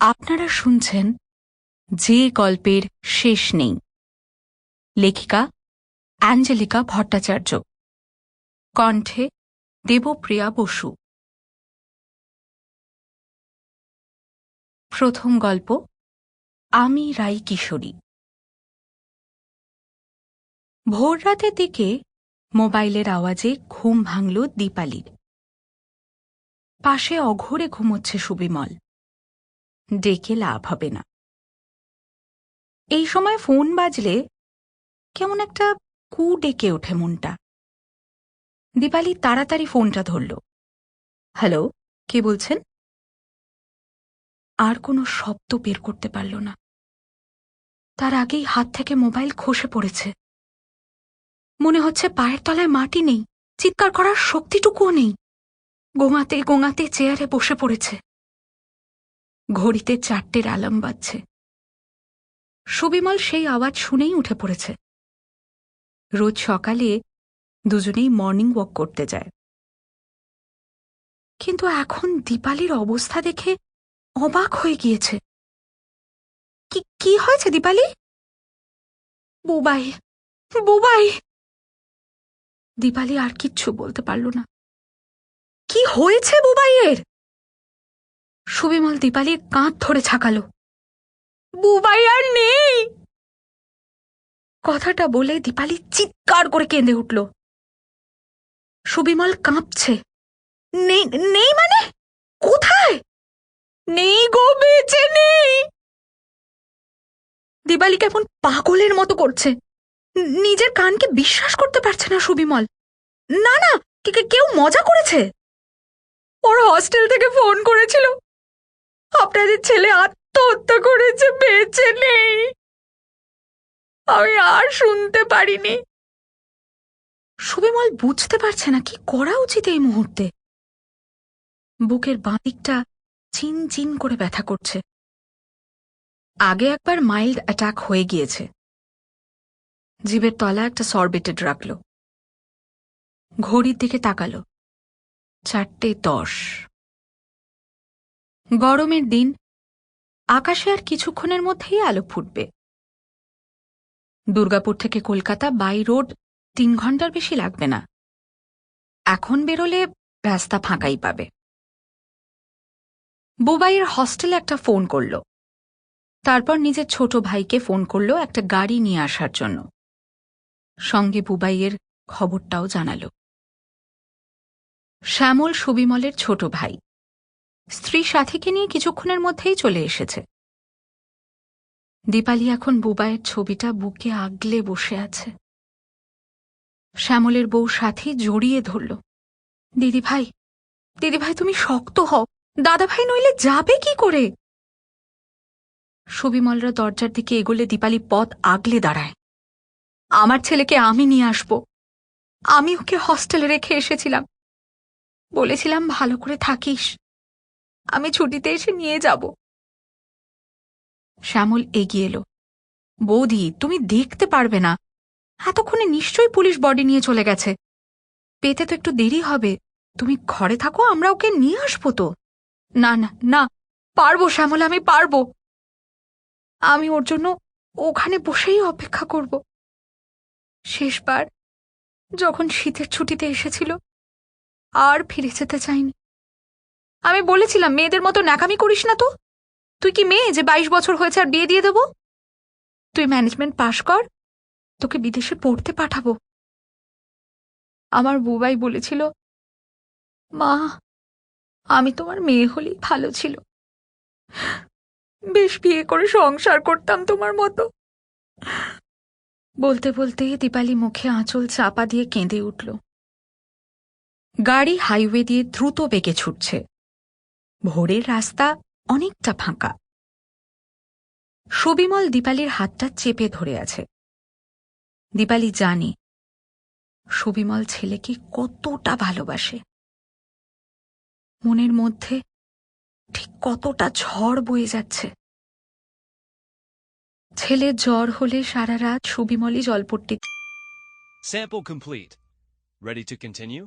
আপনারা শুনছেন যে গল্পের শেষ নেই। লেখিকা অ্যাঞ্জেলিকা ভট্টাচার্য। কণ্ঠে দেবপ্রিয়া বসু। প্রথম গল্প, আমি রাই কিশোরী। ভোর রাতের দিকে মোবাইলের আওয়াজে ঘুম ভাঙল দীপালির। পাশে অঘোরে ঘুমোচ্ছে সুবিমল। ডেকে লাভ হবে না। এই সময় ফোন বাজলে কেমন একটা কু ডেকে ওঠে মনটা। দীপালি তাড়াতাড়ি ফোনটা ধরল। হ্যালো, কে বলছেন? আর কোনো শব্দ বের করতে পারল না। তার আগেই হাত থেকে মোবাইল খসে পড়েছে। মনে হচ্ছে পায়ের তলায় মাটি নেই, চিৎকার করার শক্তিটুকুও নেই। গোঙাতে গোঙাতে চেয়ারে বসে পড়েছে। ঘড়িতে চারটের আলাম বাজছে। সুবিমল সেই আওয়াজ শুনেই উঠে পড়েছে। রোজ সকালে দুজনেই মর্নিং ওয়াক করতে যায়। কিন্তু এখন দীপালির অবস্থা দেখে অবাক হয়ে গিয়েছে। কি কি হয়েছে দীপালি? বুবাই বুবাই! দীপালি আর কিচ্ছু বলতে পারল না। কি হয়েছে বুবাইয়ের? সুবিমল দীপালির কাঁধ ধরে ছাকালো বুবাই আর নেই! কথাটা বলে দীপালি চিৎকার করে কেঁদে উঠল। সুবিমল কাঁপছে। নেই নেই মানে? কোথায়? নেই গো, বেঁচে নেই! দিবালি কেমন পাগলের মতো করছে। নিজের কানকে বিশ্বাস করতে পারছে না সুবিমল। না না কেউ মজা করেছে। ওর হস্টেল থেকে ফোন করেছিল। আপনাদের ছেলে আত্মহত্যা করেছে, বেঁচে নেই। আমি আর শুনতে পারিনি। সুবিমল বুঝতে পারছে না কি করা উচিত এই মুহূর্তে। বুকের বাঁদিকটা চিন চিন করে ব্যথা করছে। আগে একবার মাইল্ড অ্যাটাক হয়ে গিয়েছে। জিভের তলা একটা সরবেটেড রাখল। ঘড়ির দিকে তাকালো। চারটে দশ। গরমের দিন, আকাশে আর কিছুক্ষণের মধ্যেই আলো ফুটবে। দুর্গাপুর থেকে কলকাতা বাই রোড তিন ঘণ্টার বেশি লাগবে না। এখন বেরোলে রাস্তা ফাঁকাই পাবে। বুবাইয়ের হস্টেলে একটা ফোন করল। তারপর নিজের ছোট ভাইকে ফোন করল একটা গাড়ি নিয়ে আসার জন্য। সঙ্গে বুবাইয়ের খবরটাও জানাল। শ্যামল সুবিমলের ছোট ভাই। স্ত্রী সাথীকে নিয়ে কিছুক্ষণের মধ্যেই চলে এসেছে। দীপালি এখন বুবাইয়ের ছবিটা বুকে আগলে বসে আছে। শ্যামলের বউ সাথী জড়িয়ে ধরল। দিদি ভাই দিদি ভাই তুমি শক্ত হও। দাদা ভাই নইলে যাবে কি করে? সুবিমলরা দরজার দিকে এগোলে দীপালি পথ আগলে দাঁড়ায়। আমার ছেলেকে আমি নিয়ে আসব। আমি ওকে হস্টেলে রেখে এসেছিলাম। বলেছিলাম, ভালো করে থাকিস। আমি ছুটিতে এসে নিয়ে যাব। শ্যামল এগিয়ে এলো। বৌদি, তুমি দেখতে পারবে না। এতক্ষণে নিশ্চয়ই পুলিশ বডি নিয়ে চলে গেছে। পেতে তো একটু দেরি হবে। তুমি ঘরে থাকো, আমরা ওকে নিয়ে আসব তো। না না না, পারব শ্যামল, আমি পারব। আমি ওর জন্য ওখানে বসেই অপেক্ষা করব। শেষবার যখন শীতের ছুটিতে এসেছিল, আর ফিরে যেতে চাইনি। আমি বলেছিলাম, মেয়েদের মতো ন্যাকামি করিস না তো। তুই কি মেয়ে যে বাইশ বছর হয়েছে আর বিয়ে দিয়ে দেব? তুই ম্যানেজমেন্ট পাশ কর, তোকে বিদেশে পড়তে পাঠাবো। আমার বুবাই বলেছিল, মা, আমি তোমার মেয়ে হলেই ভালো ছিল। বেশ বিয়ে করে সংসার করতাম তোমার মতো। বলতে বলতে দীপালি মুখে আঁচল চাপা দিয়ে কেঁদে উঠল। গাড়ি হাইওয়ে দিয়ে দ্রুত বেগে ছুটছে। ভোরের রাস্তা অনেকটা ফাঁকা সুবিমল দীপালির হাতটা চেপে ধরে আছে দীপালি জানে, সুবিমল ছেলেকে কতটা ভালোবাসে মনের মধ্যে ঠিক কতটা ঝড় বয়ে যাচ্ছে ছেলে জ্বর হলে সারা রাত সুবিমলই জলপট্টি Sample complete. Ready to continue?